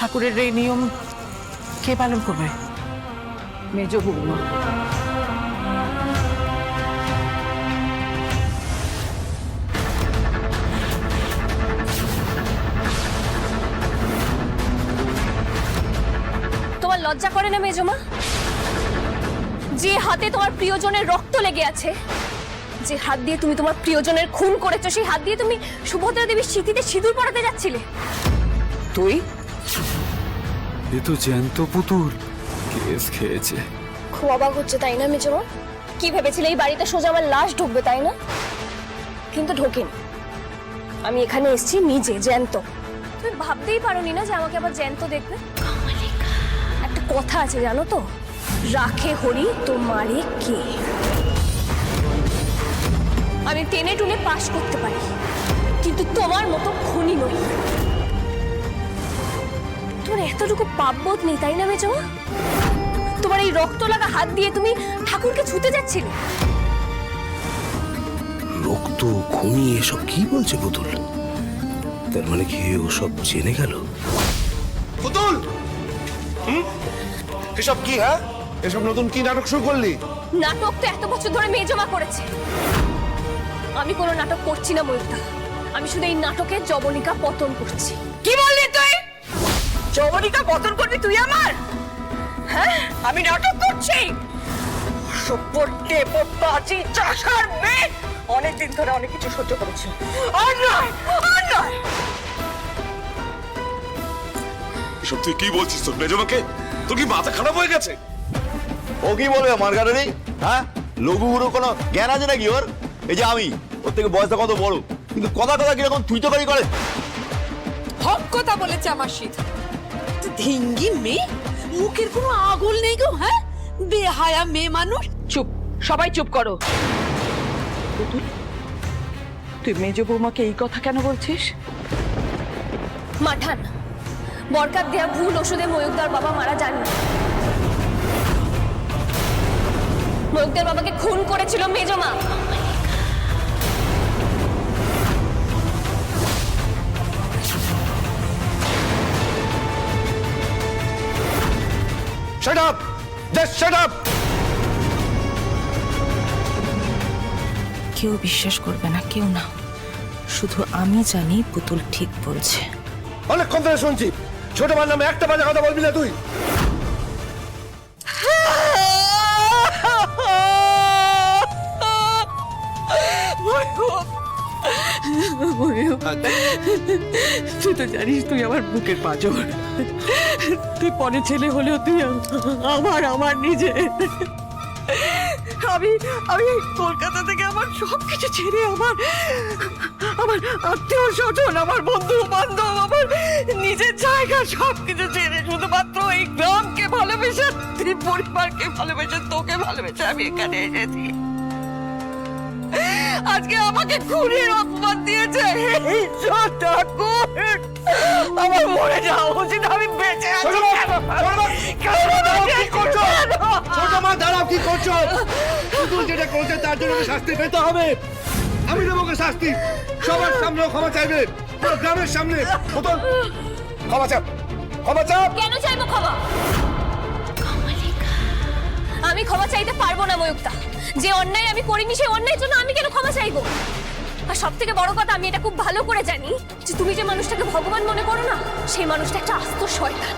ঠাকুরের এই নিয়ম কে পালন করবে? মেজ বৌমা। তোমার লজ্জা করে না মেজমা? যে হাতে তোমার প্রিয়জনের রক্ত লেগে আছে যে হাত দিয়ে তুমি তোমার প্রিয়জনের খুন করেছ সেই হাত দিয়ে তুমি সুভদ্রা দেবীর স্মৃতিতে সিঁদুর পড়াতে যাচ্ছিলে। তুই? এ তো জ্যান্ত পুতুল। কেস খেয়েছে। খুব অবাক হচ্ছে তাই না মেজমা কি ভেবেছিলে এই বাড়িতে সোজা আমার লাশ ঢুকবে তাই না? কিন্তু ঢোকেনি। আমি এখানে এসেছি নিজে জ্যান্ত। তুমি ভাবতেই পারোনি না যে আমাকে আবার জ্যান্ত দেখবে? একটা কথা আছে জানো তো? রাখে হরি তোমারে কে? আমি টেনে টুনে পাশ করতে পারি। কিন্তু তোমার মতো খুনি নই। তোমার এতটুকু পাপবোধ নেই তাই না মেজমা? তোমার এই রক্ত লাগা হাত দিয়ে তুমি ঠাকুরকে ছুতে যাচ্ছিলে? রক্ত খুনি এসব কি বলছে পুতুল? তার মানে কি ও সব জেনে গেল? পুতুল! এসব কি হ্যাঁ? এসব নতুন কি নাটক শুরু করলি? নাটক তো এত বছর ধরে মেজমা করেছে। আমি কোনো নাটক করছি না ময়ূরদা। আমি শুধু এই নাটকের জবনিকা পতন করছি। কি বললি তুই? পতন করবি তুই আমার? হ্যাঁ আমি নাটক করছি। সব্বরটে বাজি চাষার মেয়ে। অনেকদিন ধরে অনেক কিছু সহ্য করেছি। আর নয় আর নয় এসব তুই কি বলছিস তোর মেজমাকে তোর কি মাথা খারাপ হয়ে গেছে? ও কি বলবে মার্গারেনি হ্যাঁ? লঘু গুরু কোনো জ্ঞান আছে নাকি ওর? এই যে আমি ওর থেকে বয়সটা কত বড়? কিন্তু কথা কথা কীরকম তুই তো করি? করে হক কথা বলেছে আমার শীত ধিঙ্গি মেয়ে মুখের কোনো আগল নেই গো হ্যাঁ বেহায়া মেয়ে মানুষ চুপ সবাই চুপ করো পুতুল তুই মেজ বৌমাকে এই কথা কেন বলছিস মাঠান বরকার দেয়া ভুল ওষুধে ময়ূকদার বাবা মারা যাননি ময়ূকদার বাবাকে খুন করেছিল মেজমা shut up just shut up কেউ বিশ্বাস করবে না কেউ না। শুধু আমি জানি পুতুল ঠিক বলছে। অনেকক্ষণ ধরে শুনছি। ছোট মার নামে একটা বাজে কথা বলবি না তুই। তুই তো জানিস তুই আমার বুকের পাঁচর তুই পরে ছেলে হলেও তুই আমার আমার নিজে। আমি আমি কলকাতা থেকে আমার সব কিছু ছেড়ে আমার আমার আত্মীয় স্বজন, আমার বন্ধু বান্ধব, আমার নিজের জায়গা সব কিছু ছেড়ে শুধুমাত্র এই গ্রামকে ভালোবেসে তুই পরিবারকে ভালোবেসে, তোকে ভালোবেসে আমি এখানে এসেছি। আজকে আমাকে খুনের অপমান দিয়েছে। ঠাকুর। মরে যাওয়া উচিত আমি বেঁচে আছি। কি করছ? ছোট মা দাঁড়াও কি করছ? পুতুল যেটা করছে তার জন্য শাস্তি পেতে হবে। আমি দেবো শাস্তি। সবার সামনে ক্ষমা চাইবে। পুরো গ্রামের সামনে। পুতুল ক্ষমা চাপ ক্ষমা চাপ কেন চাইব ক্ষমা? আমি ক্ষমা চাইতে পারব না ময়ুক্তা। যে অন্যায় আমি করিনি সেই অন্যায়ের জন্য আমি কেন ক্ষমা চাইব? আর সব থেকে বড় কথা আমি এটা খুব ভালো করে জানি যে তুমি যে মানুষটাকে ভগবান মনে করো না সেই মানুষটা একটা আস্ত শয়তান।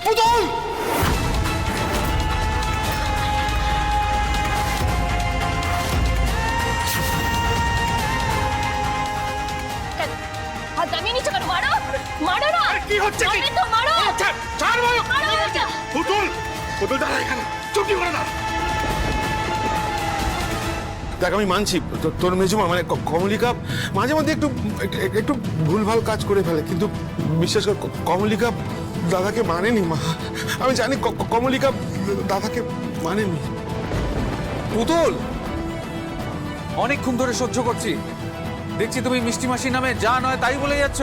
কি হচ্ছে? কি? মারো! ছাড়, ছাড় মারো পুতুল পুতুল দাঁড়া এখানে। চুপটি করে না দেখ আমি মানছি। তো- তোর মেজমা মানে কমলিকা মাঝে মধ্যে একটু একটু- ভুলভাল কাজ করে ফেলে কিন্তু বিশ্বাস কর কমলিকা দাদাকে মানেনি মা। আমি জানি কমলিকা দাদাকে মানেনি। পুতুল! অনেকক্ষণ ধরে সহ্য করছি। দেখছি তুমি মিষ্টি মাসি নামে যা নয় তাই বলে যাচ্ছ।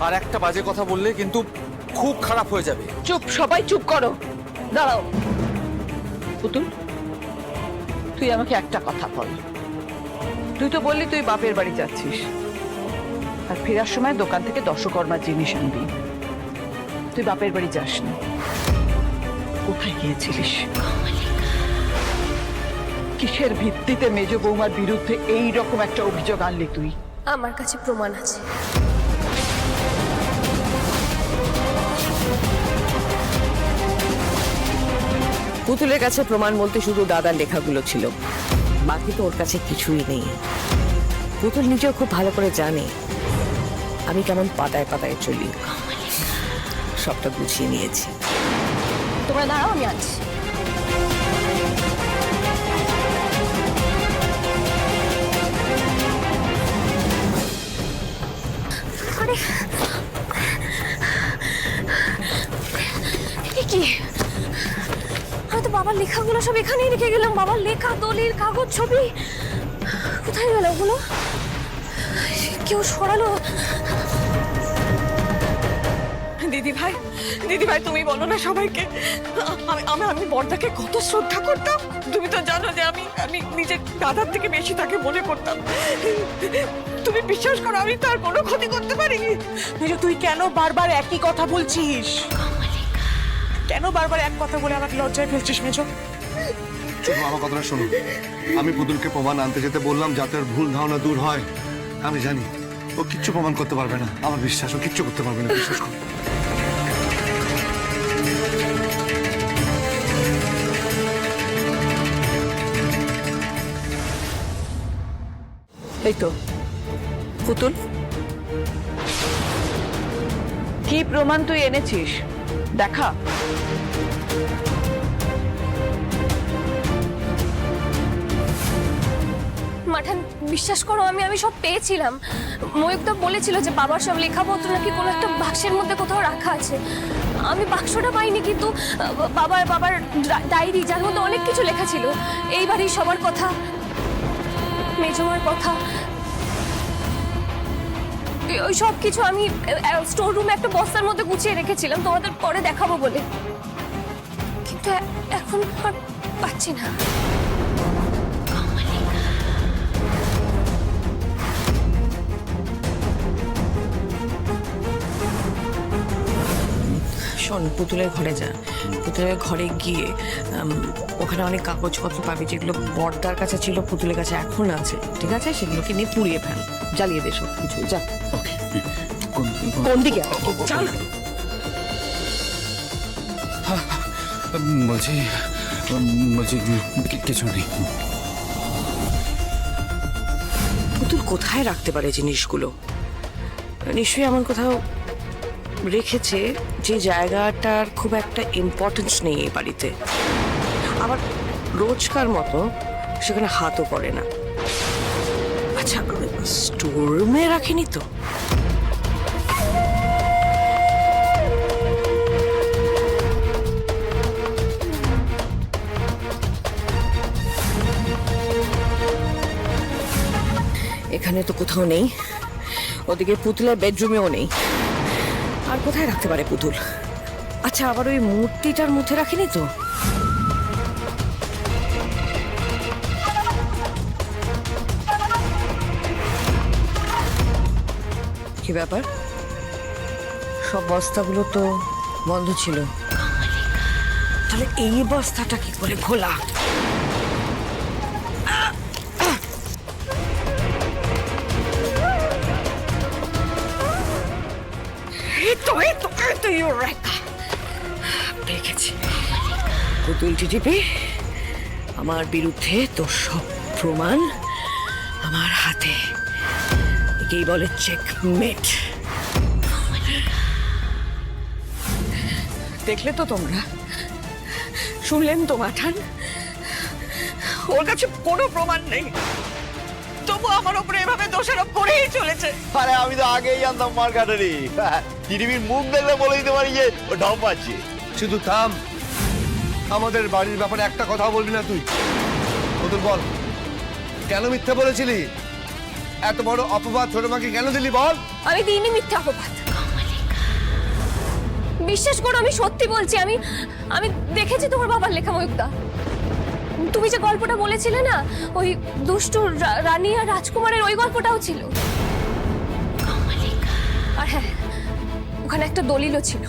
আর একটা বাজে কথা বললে কিন্তু খুব খারাপ হয়ে যাবে। চুপ সবাই চুপ করো। দাঁড়াও। পুতুল তুই আমাকে একটা কথা বল। তুই তো বললি তুই বাপের বাড়ি যাচ্ছিস। আর ফেরার সময় দোকান থেকে দশকর্মার জিনিস আনবি। তুই বাপের বাড়ি যাস না কোথায় গিয়েছিলিস? কিসের ভিত্তিতে মেজ বৌমার বিরুদ্ধে এই রকম একটা অভিযোগ আনলি তুই? আমার কাছে প্রমাণ আছে। পুতুলের কাছে প্রমাণ বলতে শুধু দাদার লেখাগুলো ছিল। বাকি তো ওর কাছে কিছুই নেই। পুতুল নিজেও খুব ভালো করে জানে। আমি কেমন পাতায় পাতায় চলি। সবটা গুছিয়ে নিয়েছি। তোমরা দাঁড়াও, আমি আছি। কি? তো বাবার লেখাগুলো সব এখানেই রেখে গেলাম। বাবার লেখা, দলিল, কাগজ ছবি। কোথায় গেল ওগুলো? কেউ সরালো? দিদি ভাই দিদি ভাই, তুমি বলো না সবাইকে। আমি আমি আমি বর্দাকে কত শ্রদ্ধা করতাম। তুমি তো জানো যে আমি আমি নিজের দাদার থেকে বেশি তাকে মনে করতাম। তুমি বিশ্বাস করো, আমি তার কোনো ক্ষতি করতে পারি তুই কেন বারবার একই কথা বলছিস? কেন বারবার এক কথা বলে আমাকে লজ্জায় ফেলছিস মেজো শুধু আমার কথাটা শোনো আমি পুতুলকে প্রমাণ আনতে যেতে বললাম যাতে ওর ভুল ধারণা দূর হয়। আমি জানি ও কিচ্ছু প্রমাণ করতে পারবে না। আমার বিশ্বাস ও কিচ্ছু করতে পারবে না বিশ্বাস করো এই তো পুতুল। কি প্রমাণ তুই এনেছিস? দেখা। মাঠান, বিশ্বাস করো, আমি আমি সব পেয়েছিলাম। ময়ূক তো বলেছিল যে বাবার সব লেখাপত্র নাকি কোনো একটা বাক্সের মধ্যে কোথাও রাখা আছে। আমি বাক্সটা পাইনি, কিন্তু বাবার বাবার ডায়েরি, যার মধ্যে অনেক কিছু লেখা ছিল। এইবারই সবার কথা, মেজমার কথা ওই সব কিছু আমি স্টোর রুমে একটা বস্তার মধ্যে গুছিয়ে রেখেছিলাম, তোমাদের পরে দেখাবো বলে। কিন্তু এখন আর পাচ্ছি না। শোন পুতুলের ঘরে যা। পুতুলের ঘরে গিয়ে ওখানে অনেক কাগজপত্র পাবি যেগুলো বর্দার কাছে ছিল পুতুলের কাছে এখন আছে। ঠিক আছে? সেগুলোকে নিয়ে পুড়িয়ে ফেল। জ্বালিয়ে দে সব কিছু যা। কোন দিকে চল। বলছি বলছি কিছু নেই। পুতুল কোথায় রাখতে পারে জিনিসগুলো? নিশ্চয়ই এমন কোথাও রেখেছে যে জায়গাটার খুব একটা ইম্পর্টেন্স নেই এই বাড়িতে। আবার রোজকার মতো সেখানে হাতও পড়ে না। আচ্ছা স্টোর রুমে রাখেনি তো? এখানে তো কোথাও নেই। ওদিকে পুতুলের বেডরুমেও নেই। আর কোথায় রাখতে পারে পুতুল? আচ্ছা আবার ওই মূর্তিটার মধ্যে রাখিনি তো? কি ব্যাপার? সব বস্তাগুলো তো বন্ধ ছিল। তাহলে এই বস্তাটা কি করে খোলা? এই তো এই তো এই গেছি পুতুল টিটিপি, আমার বিরুদ্ধে তোর সব প্রমাণ আমার হাতে। একেই বলে চেকমেট দেখলে তো তোমরা। শুনলেন তো মাঠান? ওর কাছে কোনো প্রমাণ নেই। তবু আমার উপরে এভাবে দোষারোপ করেই চলেছে। আরে আমি তো আগেই জানতাম মার কাটারি। টিভির মুখ দেখলে বলে দিতে পারি যে ও ঢপ পাচ্ছে শুধু থাম। আমাদের বাড়ির ব্যাপারে একটা কথা বলবি না তুই। পুতুল বল। কেন মিথ্যা বলেছিলি? এত বড় অপবাদ ছোট মাকে কেন দিলি বল? আমি দিইনি মিথ্যা অপবাদ। বিশ্বাস করো আমি সত্যি বলছি আমি আমি দেখেছি তোমার বাবার লেখা ময়ুক্তা তুমি যে গল্পটা বলেছিলে না ওই দুষ্টু রানী আর রাজকুমারের ওই গল্পটাও ছিল। আর হ্যাঁ ওখানে একটা দলিলও ছিল।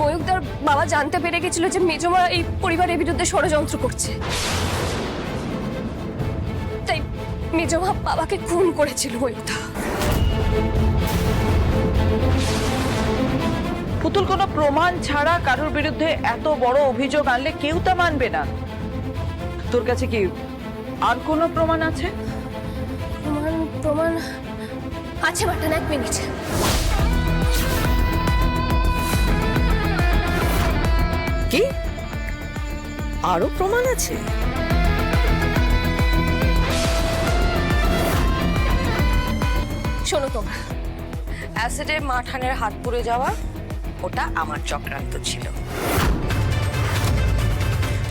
ময়ূকদার বাবা জানতে পেরে গেছিল যে মেজমা এই পরিবারের বিরুদ্ধে ষড়যন্ত্র করছে। তাই মেজমা বাবাকে খুন করেছিল ময়ূকদা। পুতুল কোনো প্রমাণ ছাড়া কারোর বিরুদ্ধে এত বড় অভিযোগ আনলে কেউ তা মানবে না। তোর কাছে কি আর কোনো প্রমাণ আছে? প্রমাণ প্রমাণ আছে মাঠান এক মিনিট। কি? আরও প্রমাণ আছে? শোনো তোমরা অ্যাসিডে মাঠানের হাত পুড়ে যাওয়া, ওটা আমার চক্রান্ত ছিল।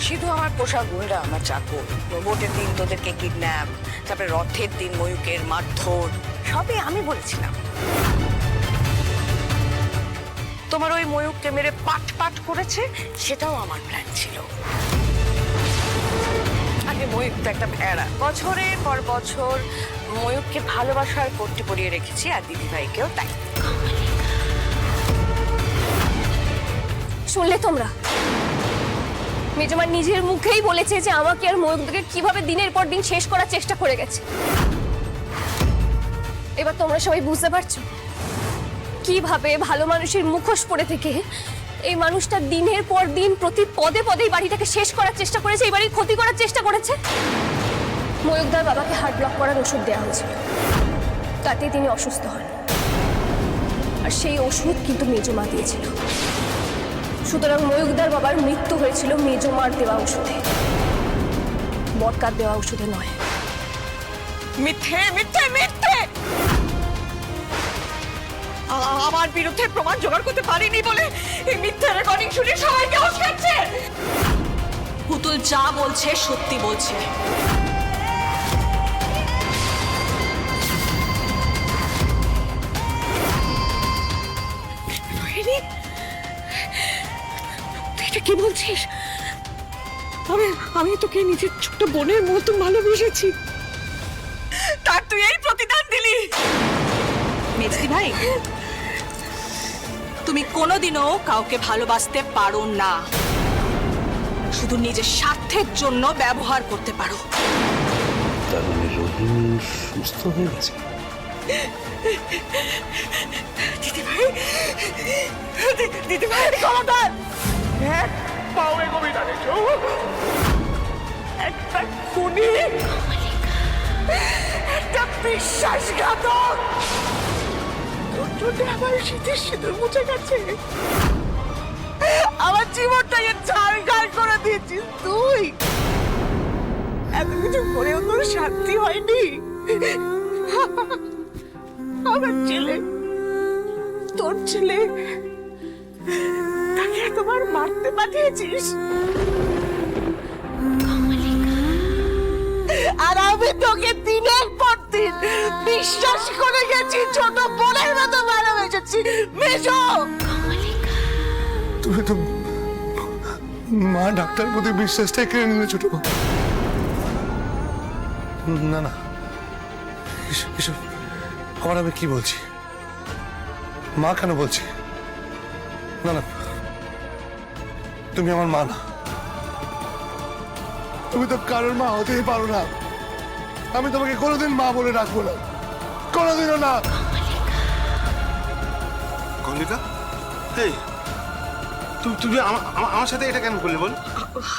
শুধু আমার পোষা গুন্ডা আমার চাকর ভোটের দিন তোদেরকে কিডন্যাপ, তারপরে রথের দিন ময়ূকের মারধর, সবই আমি বলেছিলাম। তোমার ওই ময়ূককে মেরে পাট পাট করেছে, সেটাও আমার প্ল্যান ছিল। আগে ময়ূক তো একটা ভেড়া। বছরের পর বছর ময়ূককে ভালোবাসার পট্টি পরিয়ে রেখেছি, আর দিদিভাইকেও তাই। শুনলে তোমরা? মেজমা নিজের মুখেই বলেছে যে আমাকে আর ময়ূকদাকে কীভাবে দিনের পর দিন শেষ করার চেষ্টা করে গেছে। এবার তোমরা সবাই বুঝতে পারছ? কীভাবে ভালো মানুষের মুখোশ পড়ে থেকে এই মানুষটা দিনের পর দিন প্রতি পদে পদে বাড়িটাকে শেষ করার চেষ্টা করেছে, এই বাড়ির ক্ষতি করার চেষ্টা করেছে। ময়ূকদার বাবাকে হার্ট ব্লক করার ওষুধ দেওয়া হয়েছিল তাতে তিনি অসুস্থ হন। আর সেই ওষুধ কিন্তু মেজমা দিয়েছিল। সুতরাং ময়ূকদার বাবার মৃত্যু হয়েছিল মেজমার দেওয়া ওষুধে। বটকার দেওয়া ওষুধে নয়। মিথ্যে মিথ্যে মিথ্যে! আমার বিরুদ্ধে প্রমাণ জোগাড় করতে পারিনি বলে এই মিথ্যে রেকর্ডিং শুনে সবাইকে উস্কাচ্ছে পুতুল যা বলছে, সত্যি বলছে। এটা কি বলছিস? আমি আমি তোকে নিজের ছোট বোনের মতো ভালোবেসেছি। তার তুই এই প্রতিদান দিলি। মেজদি ভাই তুমি কোনোদিনও কাউকে ভালোবাসতে পারো না। শুধু নিজের স্বার্থের জন্য ব্যবহার করতে পারো। তার মানে রহিম সুস্থ হয়ে গেছে? দিদি ভাই ক্ষমতার এক পাও এগোবি না রেখো একটা খুনি একটা বিশ্বাসঘাতক। জন্য আমার শীতের সিঁদুর মুছে গেছে। আমার জীবনটাকে ছাড়ঘাড় করে দিয়েছিস তুই। এত কিছু করেও তোর শান্তি হয়নি। আমার ছেলে, তোর ছেলে, তাকে তোমার মারতে পাঠিয়েছিস। আর আমি তোকে দিনের পর দিন বিশ্বাস করে গেছি ছোট বোনের মতো ভালোবেসেছি মেজো! তুমি তো মা ডাক্তার প্রতি বিশ্বাসটাই কেড়ে নিলে ছোট না না। এসব- আবার আমি কি বলছি? মা কেন বলছি? না না। তুমি আমার মা না। তুমি তো কারোর মা হতেই পারো না। আমি তোমাকে কোনোদিন মা বলে রাখব না। কোনোদিনও না। কমলিকা এই তুমি তুমি আমা- আমা- আমার সাথে এটা কেন করলে বল?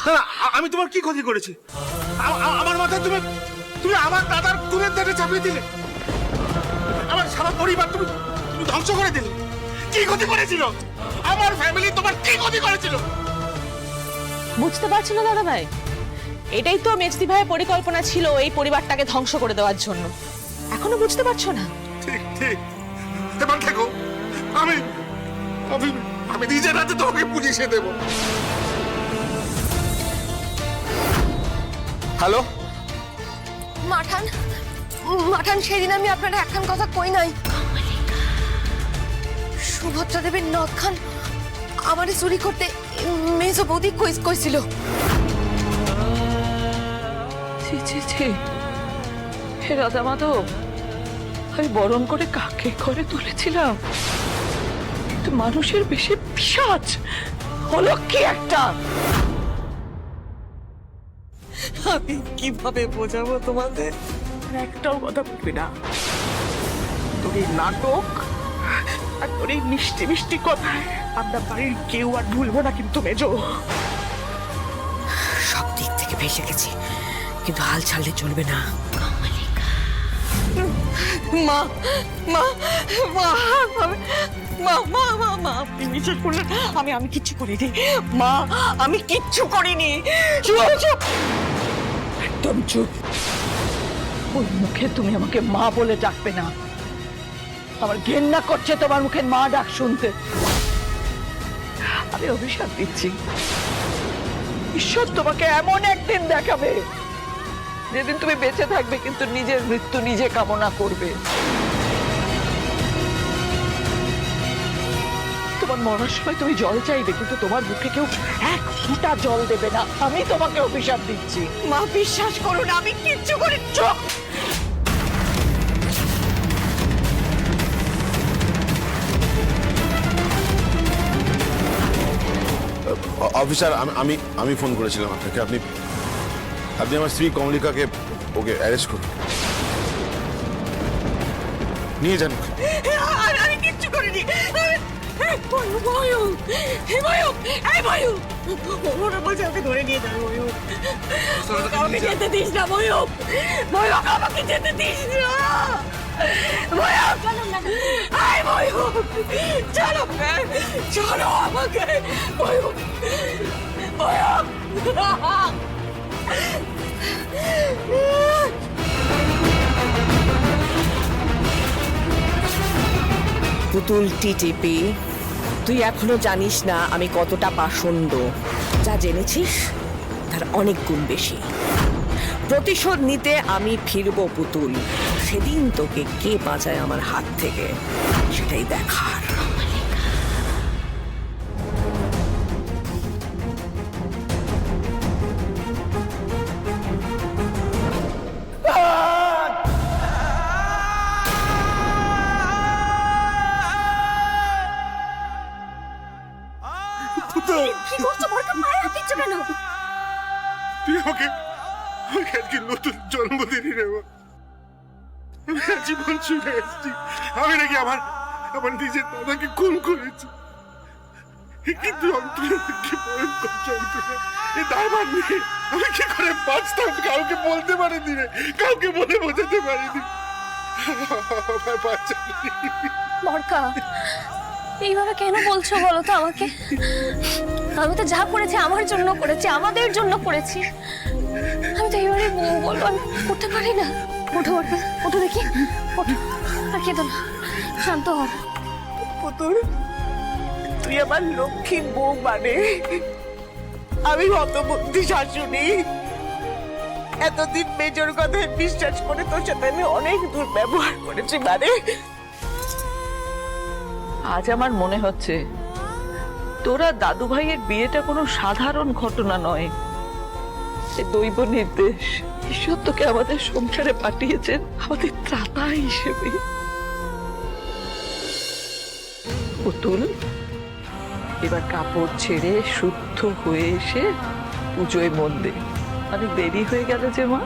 না না আমি তোমার কি ক্ষতি করেছি? আমার মাথায় তুমি তুমি আমার দাদার খুনের দাঁড়ে চাপিয়ে দিলে। আমার সারা পরিবার তুমি তুমি ধ্বংস করে দিলে। কি ক্ষতি করেছিল? আমার ফ্যামিলি তোমার কি ক্ষতি করেছিল? বুঝতে পারছ না দাদা ভাই এটাই তো মেজদি ভাইয়ের পরিকল্পনা ছিল এই পরিবারটাকে ধ্বংস করে দেওয়ার জন্য। এখনও বুঝতে পারছ না? ঠিক ঠিক। এবার দেখো আমি আমি আমি নিজের হাতে তোমাকে বুঝিয়ে দেবো। হ্যালো? মাঠান মাঠান সেদিন আমি আপনার একখান কথা কই নাই। সুভদ্রা দেবীর নদ খান আমারে চুরি করতে মেজো বৌদি কই কইছিল। ছি ছি। হে রাধা মাধব আমি বরণ করে কাকে করে তুলেছিলাম? কিন্তু মানুষের বেশি পিসাজ হলো কি একটা? আমি কীভাবে বোঝাবো তোমাদের? একটাও কথা বলবি না। তোর এই নাটক আর তোর এই মিষ্টি মিষ্টি কথায় আমরা বাড়ির কেউ আর ভুলবো না কিন্তু মেজো। সব দিক থেকে ভেসে গেছি। কিন্তু হাল ছাড়লে চলবে না। মা মা মা মা মা মা মা আপনি করলেন। আমি আমি কিচ্ছু করিনি। মা, আমি কিচ্ছু করিনি। একদম চুপ। ওই মুখে তুমি আমাকে মা বলে ডাকবে না। আমার ঘেন্না করছে তোমার মুখে মা ডাক শুনতে। আমি অভিশাপ দিচ্ছি। ঈশ্বর তোমাকে এমন একদিন দেখাবে। যেদিন তুমি বেঁচে থাকবে কিন্তু নিজের মৃত্যু নিজে কামনা করবে। তোমার মরার সময় তুমি জল চাইবে কিন্তু তোমার মুখে কেউ এক ফুটা জল দেবে না। আমি তোমাকে অভিশাপ দিচ্ছি। মা বিশ্বাস করুন আমি কিচ্ছু করি চোখ অফিসার আমি আমি আমি ফোন করেছিলাম আপনাকে। আপনি আপনি আমার স্ত্রী কমলিকাকে ওকে অ্যারেস্ট করুন নিয়ে যান আমি কিচ্ছু করিনি আমাকে যেতে দিস না ময়ূক ময়ূক আমাকে যেতে দিস না চলো চলো আমাকে ময়ূক ময়ূক পুতুল টিটিপি, তুই এখনও জানিস না আমি কতটা পাষণ্ড। যা জেনেছিস, তার অনেক গুণ বেশি। প্রতিশোধ নিতে আমি ফিরবো পুতুল। সেদিন তোকে কে বাঁচায় আমার হাত থেকে, সেটাই দেখার। নিজের দাদাকে খুন করেছি। কিন্তু যন্ত্রণা কি ভয়ঙ্কর যন্ত্রণা এ দায়ভার নিয়ে আমি কি করে বাঁচতাম? কাউকে বলতে পারিনি রে, কাউকে বলে বোঝাতে পারিনি। বড়কা এইভাবে কেন বলছো বলো তো আমাকে? আমি তো যা করেছি আমার জন্য করেছি, আমাদের জন্য করেছি। আমি তো এইবারে বলব আমি উঠতে পারি না। ওঠো ওঠো ওঠো দেখি, ওঠো। আর কেঁদো না শান্ত হও। পুতুল, তুই আমার লক্ষ্মী বউ মানে। আমি হতবুদ্ধি শাশুড়ি। এতদিন মেজর কথায় বিশ্বাস করে তোর সাথে আমি অনেক দূর ব্যবহার করেছি মানে। আজ আমার মনে হচ্ছে, তোরা দাদু ভাইয়ের বিয়েটা কোনো সাধারণ ঘটনা নয়। দৈব নির্দেশ, ঈশ্বর তোকে আমাদের সংসারে পাঠিয়েছেন আমাদের ত্রাতা হিসেবে। পুতুল। এবার কাপড় ছেড়ে শুদ্ধ হয়ে এসে পুজোয় মন্দির অনেক দেরি হয়ে গেল যে মা।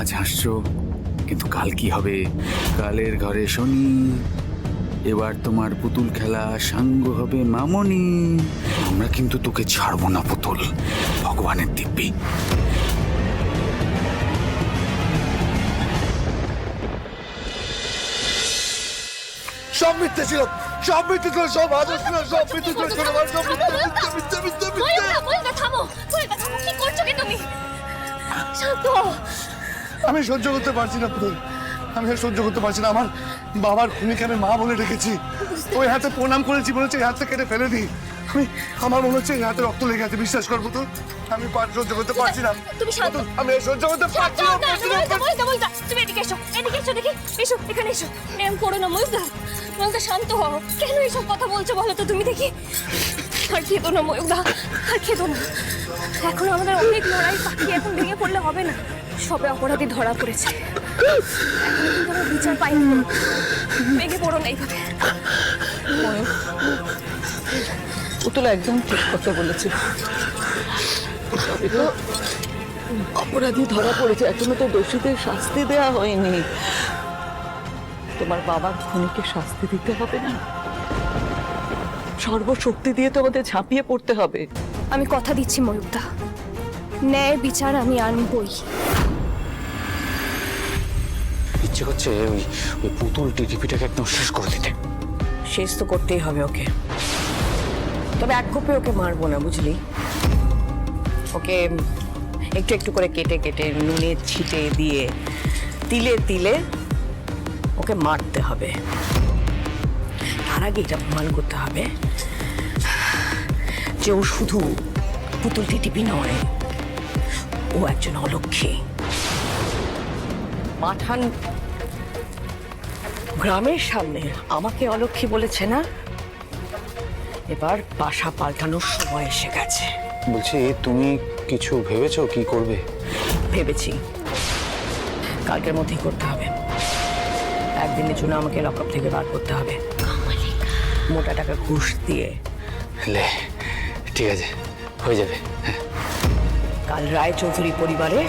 আজ হাসছো কিন্তু কাল কি হবে? কালের ঘরে শনি এবার তোমার পুতুল খেলা সাঙ্গ হবে মামনি। আমরা কিন্তু তোকে ছাড়বো না পুতুল। ভগবানের দিব্যি। সব মিথ্যে ছিল সব মিথ্যে ছিল সব আদর ছিল সব মিথ্যে ছিল ছোট ভাই, সব মিথ্যে মিথ্যে মিথ্যে মিথ্যে মিথ্যে। ময়ূকা ময়ূকা থামো ময়ূকা থামো কি করছ কি তুমি? শান্ত হও। আমি সহ্য করতে পারছি না পুতুল। আমি আর সহ্য করতে পারছি না। আমার বাবার খুনিকে আমি মা বলে রেখেছি। ওই হাতে প্রণাম করেছি বলেছে এই হাতটা কেটে ফেলে দিই। আমি আমার মনে হচ্ছে এই হাতে রক্ত লেগে আছে। বিশ্বাস করব তো আমি পার সহ্য করতে পারছি না। তুমি শান্ত। আমি সহ্য করতে পারছি না তুমি এদিকে এসো এদিকে এসো দেখি। এসো এখানে এসো। এরম করো না ময়দা ময়দা শান্ত হও। কেন এইসব কথা বলছো বলো তো তুমি দেখি? আর খেতো না ময়দা আর খেতো না। এখন আমাদের অনেক লড়াই বাকি এখন ভেঙে পড়লে হবে না। সবে অপরাধী ধরা পড়েছে। কিন্তু আমরা বিচার পাইনি। ভেঙে পড়ো না এইভাবে। পুতুল একদম ঠিক কথা বলেছে তবে তো অপরাধী ধরা পড়েছে এখনও তো দোষীদের শাস্তি দেওয়া হয়নি। তোমার বাবার খুনিকে শাস্তি দিতে হবে না? সর্বশক্তি দিয়ে তো আমাদের ঝাঁপিয়ে পড়তে হবে। আমি কথা দিচ্ছি ময়ূরদা। ন্যায় বিচার আমি আনবই। ইচ্ছে করছে ওই ওই পুতুল টিভিটাকে একদম শেষ করে দিতে। শেষ তো করতেই হবে ওকে। তবে এক কোপে ওকে মারবো না, বুঝলি? ওকে একটু একটু করে কেটে কেটে, নুনে ছিটে দিয়ে তিলে তিলে ওকে মারতে হবে। তার আগে এটা প্রমাণ করতে হবে যে ও শুধু পুতুল টিপি নয়, ও একজন অলক্ষী। মাঠান গ্রামের সামনে। আমাকে অলক্ষী বলেছে না? এবার বাসা পাল্টানোর সময় এসে গেছে। বলছি তুমি কিছু ভেবেছো কি করবে? ভেবেছি। কালকের মধ্যেই করতে হবে। একদিনের জন্য আমাকে লকআপ থেকে বার করতে হবে। মোটা টাকা ঘুষ দিয়ে। লে ঠিক আছে হয়ে যাবে। কাল রায় চৌধুরী পরিবারে